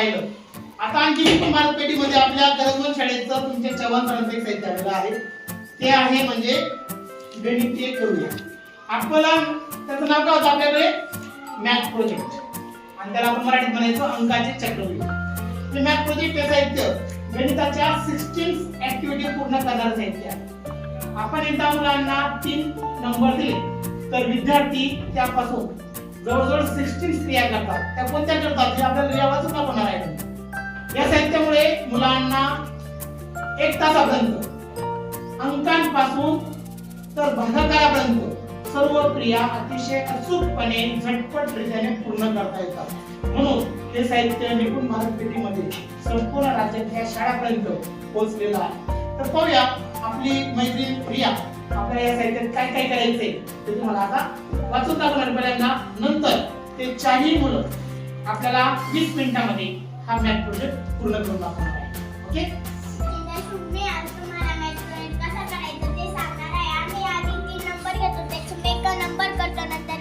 पाहिलं आता आणखी पण पेटीमध्ये आपल्या गरजवन शाळेचं तुमच्या चव्हाण सरांचं एक साहित्य आलेलं आहे ते आहे म्हणजे गणित ते करूया आपल्याला त्याचं नाव काय होतं आपल्याकडे मॅथ प्रोजेक्ट आणि त्याला आपण मराठीत म्हणायचो अंकाचे चक्रव्यूह म्हणजे मॅथ प्रोजेक्ट हे साहित्य गणिताच्या सिक्स्टीन ऍक्टिव्हिटी पूर्ण करणारं साहित्य आपण एकदा मुलांना तीन नंबर दिले तर विद्यार्थी त्यापासून जवळजवळ सिक्स्टीन स्त्रिया करतात त्या कोणत्या करतात हे आपल्याला रियावाजच होणार आहे या साहित्यामुळे मुलांना एक तासापर्यंत अंकांपासून तर भागाकारापर्यंत सर्व क्रिया अतिशय अचूकपणे झटपट रीतीने पूर्ण करता येतात म्हणून हे साहित्य निपुण पेटीमध्ये संपूर्ण राज्यातल्या शाळापर्यंत पोहोचलेलं आहे तर पाहूया आपली मैत्री प्रिया काय काय करायचं ते वाचून दाखवणार नंतर ते आपल्याला हा मॅथ प्रोजेक्ट ओके नंबर करतो नंतर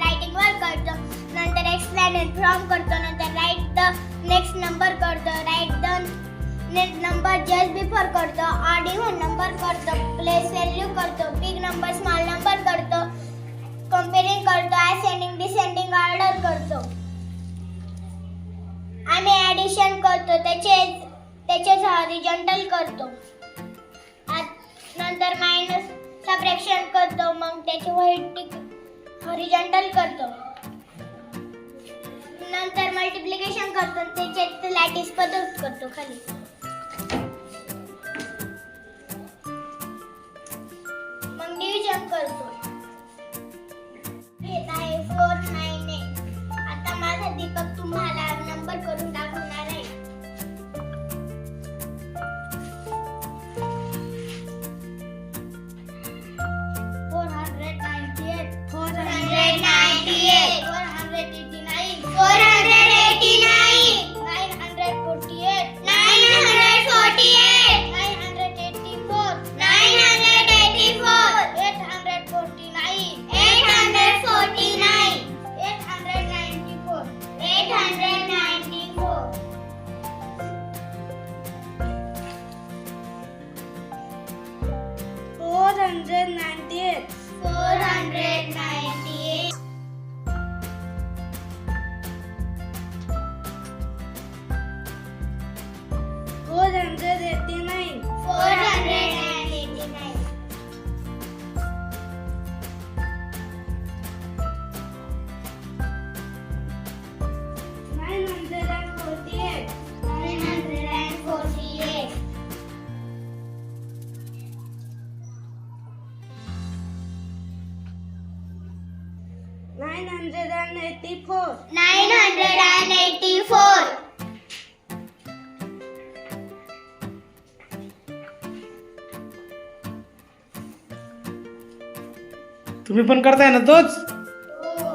करतो नंतर फ्रॉम करतो नंतर राईट द नेक्स्ट नंबर करतो write the number just before करतो ऑडिओ नंबर करतो बेस व्हॅल्यू करतो बिग नंबर स्मॉल नंबर करतो कंपेरिंग करतो असेंडिंग डिसेंडिंग ऑर्डर करतो आणि ॲडिशन करतो त्याचे त्याचे हॉरिजॉन्टल करतो नंतर मायनस सबट्रॅक्शन करतो मग त्याचे व्हाईट हॉरिजॉन्टल करतो नंतर मल्टिप्लिकेशन करतो त्याचे लॅटिस पद्धत करतो खाली चेक करतो घेत आहे फोर नाईन एट आता माझा दीपक तुम्हाला नंबर करून टाकू तुम्ही पण करताय ना तोच हो.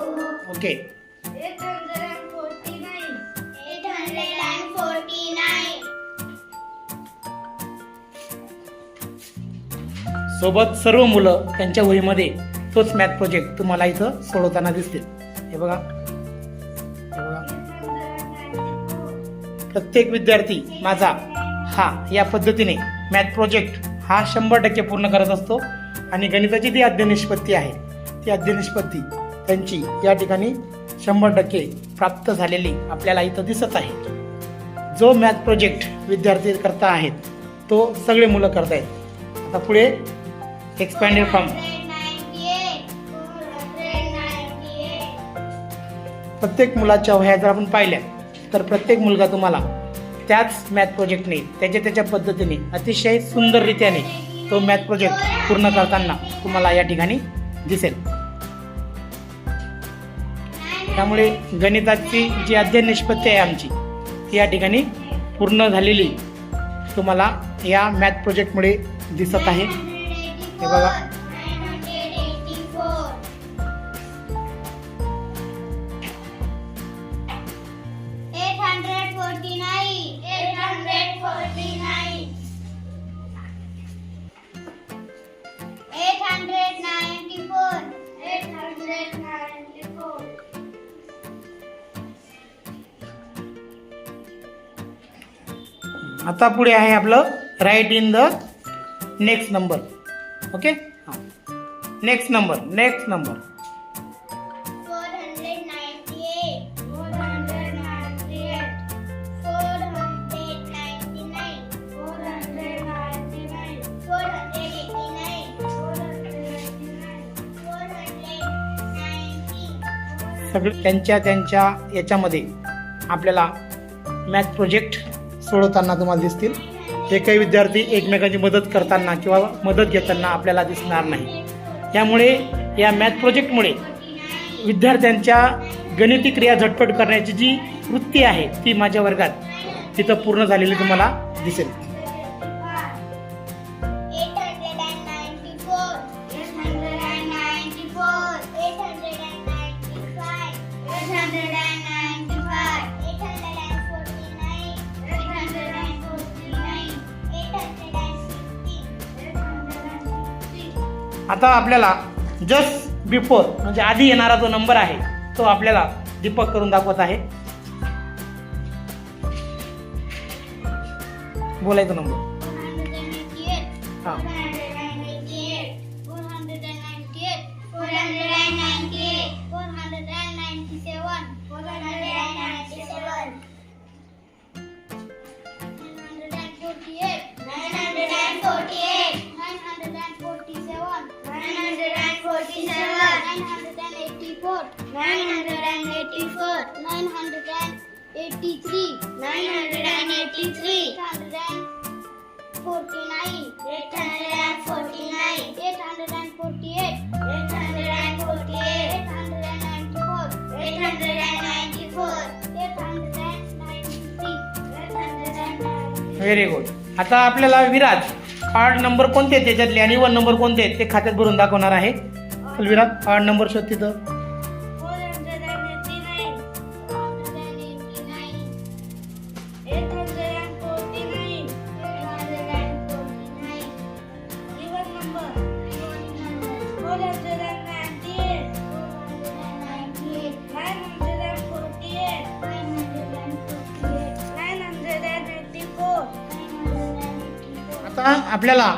ओके सोबत सर्व मुलं त्यांच्या वहीमध्ये तोच मॅथ प्रोजेक्ट तुम्हाला इथं सोडवताना दिसतील हे बघा प्रत्येक विद्यार्थी माझा हा या पद्धतीने मॅथ प्रोजेक्ट हा शंभर टक्के पूर्ण करत असतो आणि गणिताची जी निष्पत्ती आहे ती अध्यनिष्पत्ती त्यांची या ठिकाणी शंभर टक्के प्राप्त झालेली आपल्याला इथं दिसत आहे जो मॅथ प्रोजेक्ट विद्यार्थी करता आहेत तो सगळे मुलं करतायत आता पुढे एक्सपॅन्डेड फॉर्म प्रत्येक मुलाच्या वह्या जर आपण पाहिल्या तर प्रत्येक मुलगा तुम्हाला त्याच मॅथ प्रोजेक्टने त्याच्या त्याच्या पद्धतीने अतिशय सुंदररित्याने तो मॅथ प्रोजेक्ट पूर्ण करताना तुम्हाला या ठिकाणी दिसेल त्यामुळे गणिताची जी अध्ययन निष्पत्ती आहे आमची ती या ठिकाणी पूर्ण झालेली तुम्हाला या मॅथ प्रोजेक्टमुळे दिसत आहे हे बघा आता पुढे आहे आपलं write in the next number okay next number next number सगळे त्यांच्या त्यांच्या याच्यामध्ये आपल्याला मॅथ प्रोजेक्ट सोडवताना तुम्हाला दिसतील काही विद्यार्थी एकमेकांची मदत करताना किंवा मदत घेताना आपल्याला दिसणार नाही त्यामुळे या मॅथ प्रोजेक्टमुळे विद्यार्थ्यांच्या गणिती क्रिया झटपट करण्याची जी वृत्ती आहे ती माझ्या वर्गात तिथं पूर्ण झालेली तुम्हाला दिसेल आता आपल्याला जस्ट बिफोर म्हणजे आधी येणारा जो नंबर आहे तो आपल्याला दीपक करून दाखवत आहे बोलायचा नंबर व्हेरी गुड आता आपल्याला विराज कार्ड नंबर कोणते त्याच्यातले आणि वन नंबर कोणते ते खात्यात भरून दाखवणार आहे विराज कार्ड नंबर शोध तिथं आता आपल्याला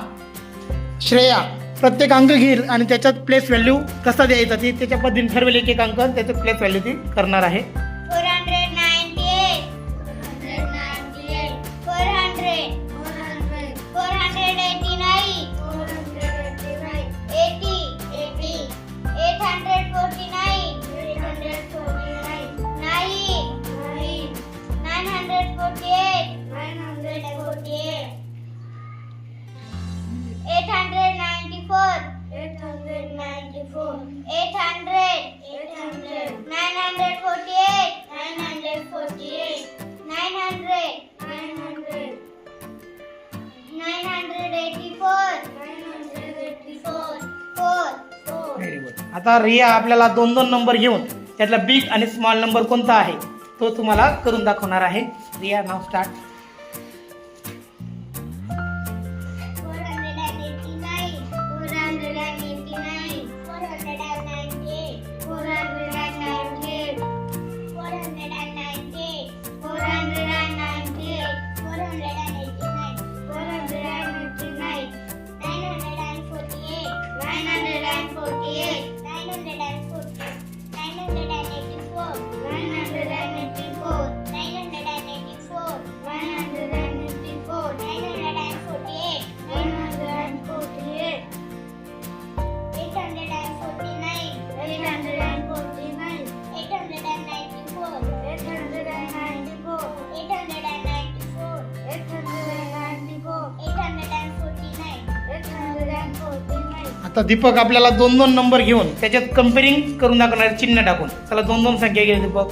श्रेया प्रत्येक अंक घेईल आणि त्याच्यात प्लेस व्हॅल्यू कसा द्यायचा ती त्याच्या पद्धतीने ठरवेल एक एक अंक त्याचं प्लेस व्हॅल्यू ती करणार आहे आता रिया आपल्याला दोन दोन नंबर घेऊन त्यातला बिग आणि स्मॉल नंबर कोणता आहे तो तुम्हाला करून दाखवणार आहे रिया नाव स्टार्ट आता दीपक आपल्याला दोन दोन नंबर घेऊन त्याच्यात कम्पेरिंग करून दाखवणार चिन्ह टाकून त्याला दोन दोन संख्या घे दीपक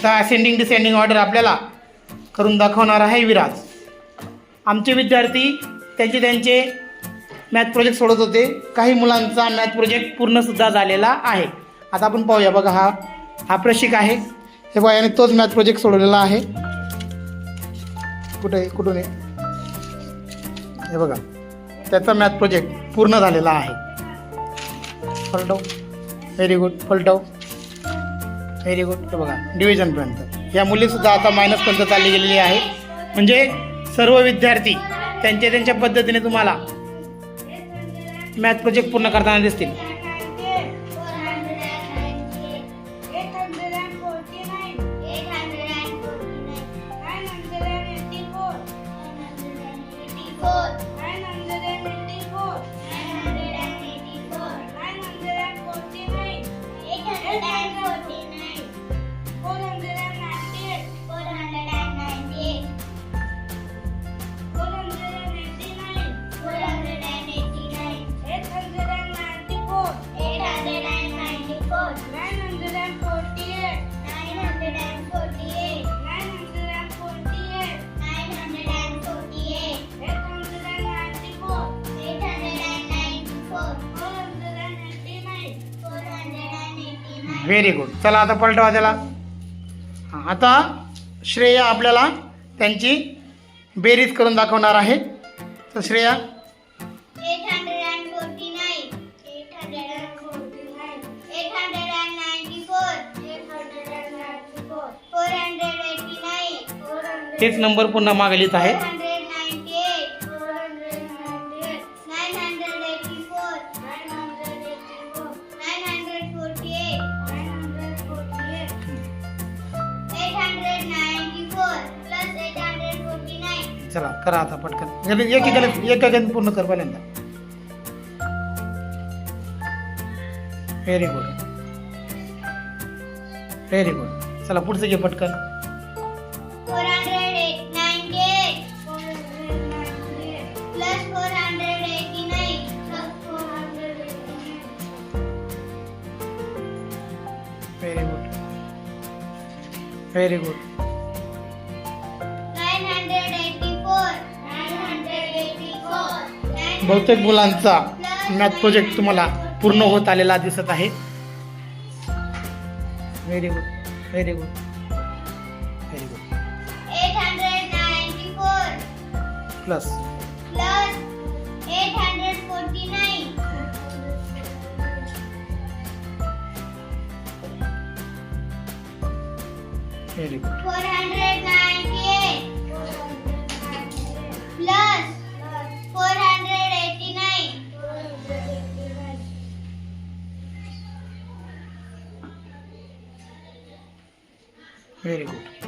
आता असेंडिंग डिसेंडिंग ऑर्डर आपल्याला करून दाखवणार आहे विराज आमचे विद्यार्थी त्यांचे त्यांचे मॅथ प्रोजेक्ट सोडत होते काही मुलांचा मॅथ प्रोजेक्ट पूर्णसुद्धा झालेला आहे आता आपण पाहूया बघा हा हा प्रशिक आहे हे बघा याने तोच मॅथ प्रोजेक्ट सोडवलेला आहे कुठे कुठून आहे हे बघा त्याचा मॅथ प्रोजेक्ट पूर्ण झालेला आहे फलटव व्हेरी गुड फलटव व्हेरी गुड बघा डिव्हिजनपर्यंत या मुलीसुद्धा आता मायनसपर्यंत चालली गेलेली आहे म्हणजे सर्व विद्यार्थी त्यांच्या त्यांच्या पद्धतीने तुम्हाला मॅथ प्रोजेक्ट पूर्ण करताना दिसतील व्हेरी गुड चला आता पलटवा त्याला आता श्रेया आपल्याला त्यांची बेरीज करून दाखवणार आहे तर श्रेया तेच नंबर पुन्हा मागलीत आहे चला करा आता पटकन एक एकेकाने पूर्ण कर पहिल्यांदा व्हेरी गुड व्हेरी गुड चला पुढचं घे पटकन व्हेरी गुड बहुतेक मुलांचा मॅथ प्रोजेक्ट तुम्हाला पूर्ण होत आलेला दिसत आहे very good very good very good plus four hundred ninety eight plus four hundred eighty nine very good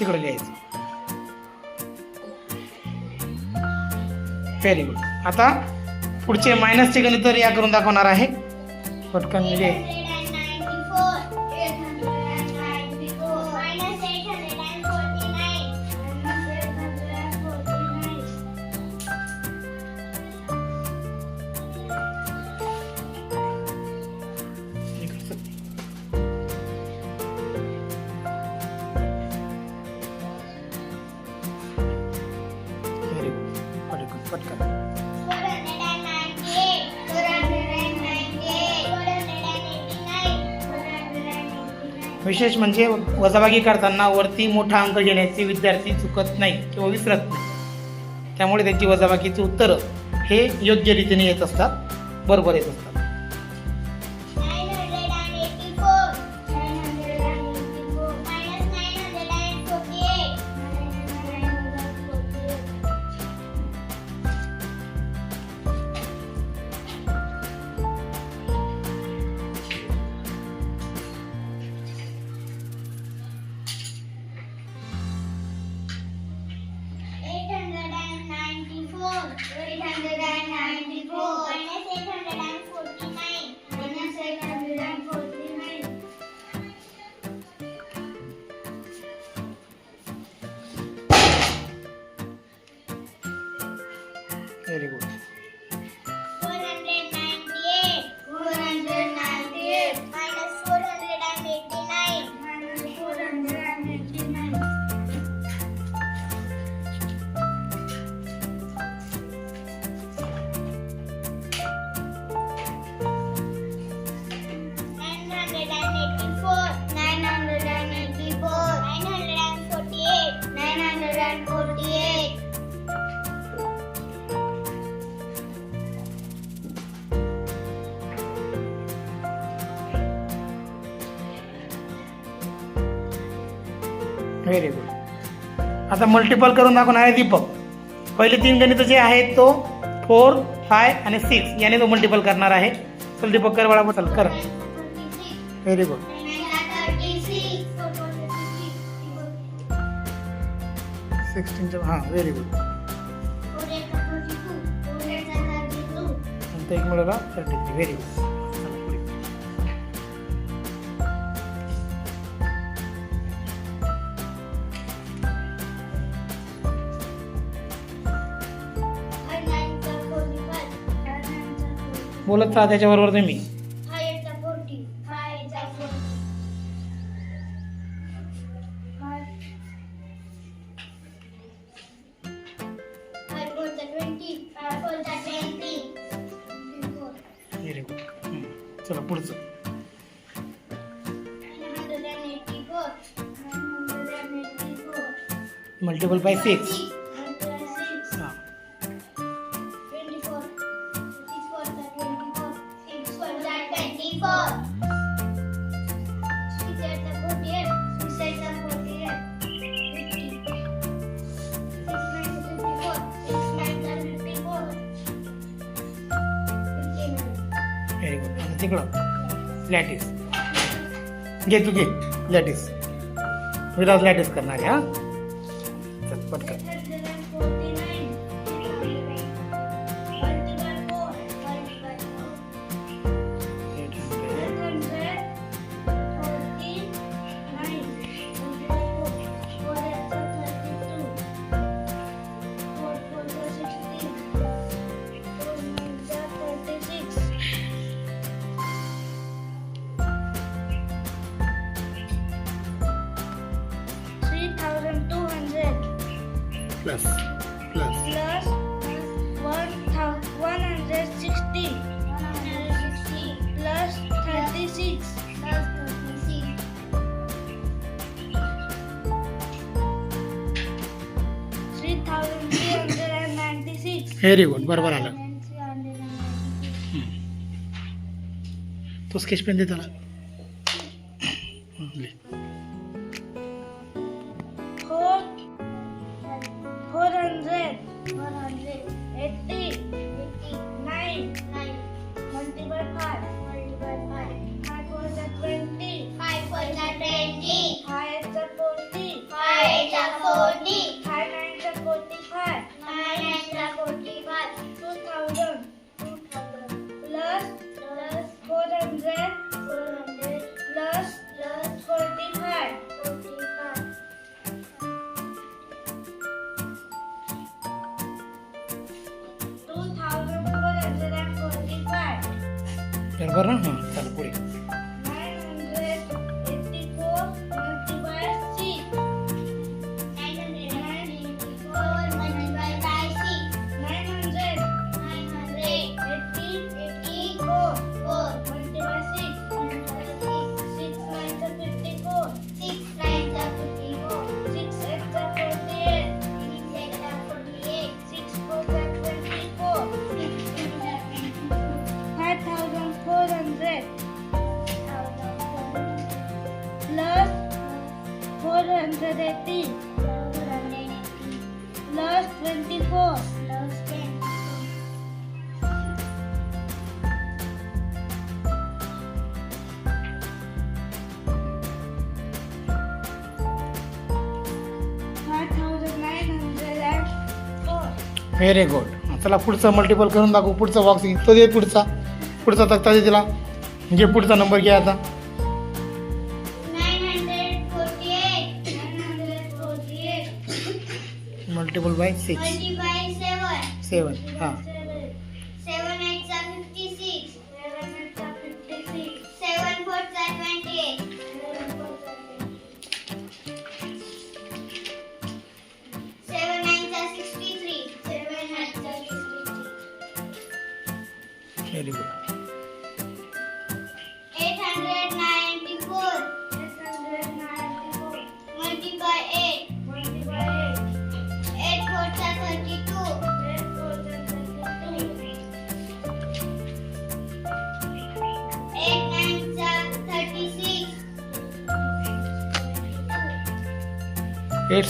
तिकडे लिहायचं व्हेरी गुड आता पुढचे मायनसचे गणित तर या करून दाखवणार आहे पटकन म्हणजे विशेष म्हणजे वजाबागी करताना वरती मोठा अंक घेण्याचे विद्यार्थी चुकत नाही किंवा विसरत नाही त्यामुळे त्यांची वजाबाकीचे उत्तरं हे योग्य रीतीने येत असतात बरोबर येत असतात व्हेरी गुड आता मल्टिपल करून दाखवून आहे दीपक पहिले तीन गणित जे आहेत तो फोर फाय आणि सिक्स याने तो मल्टिपल करणार आहे चल दीपक कर बाळा बसल कर व्हेरी गुड सिक्स्टीनच्या हां व्हेरी गुड एक मुलाला थर्टी व्हेरी गुड बोलत राहा त्याच्याबरोबर तुम्ही चला पुढचं मल्टिपल बाय सिक्स घे की घे लॅटिस विदाउट लॅटिस करणार आहे हां व्हेरी गुड बरोबर आलं तो स्केच पेन देताना हो हो रंजन हो रंजन एटी व्हेरी गुड चला पुढचं मल्टिपल करून दाखवू पुढचा बॉक्स तो दे पुढचा पुढचा तक्ता दे तिला म्हणजे पुढचा नंबर घ्या आता मल्टिपल बाय सिक्स सेवन हां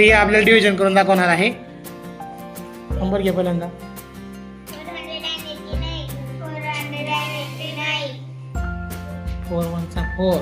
हे आपल्याला डिव्हिजन करून दाखवणार आहे नंबर घे पहिल्यांदा फोर वनचा फोर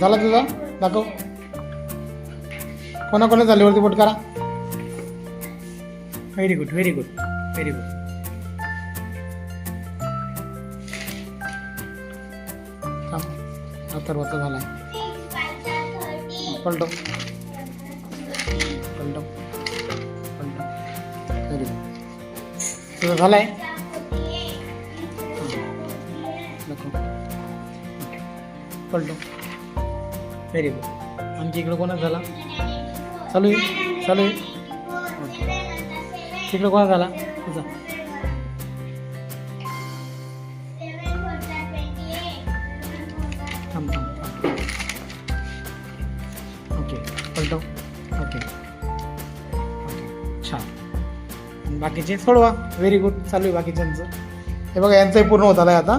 झाला तुझा दाखव कोणाकोणा झाले वरती रिपोर्ट करा very good very good very good झाला पलटो তবে ভালাই দেখো पडलो व्हेरी गुड हम इकडं कोणाच झाला चालू आहे चालू आहे ओके बाकीचे सोडवा व्हेरी गुड चालू आहे बाकीच्यांचं हे बघा यांचंही पूर्ण होत आलं आहे आता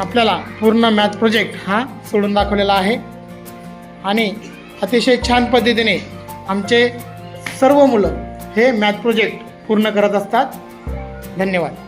आपल्याला पूर्ण मॅथ प्रोजेक्ट हा सोडून दाखवलेला आहे आणि अतिशय छान पद्धतीने आमचे सर्व मुलं हे मॅथ प्रोजेक्ट पूर्ण करत असतात धन्यवाद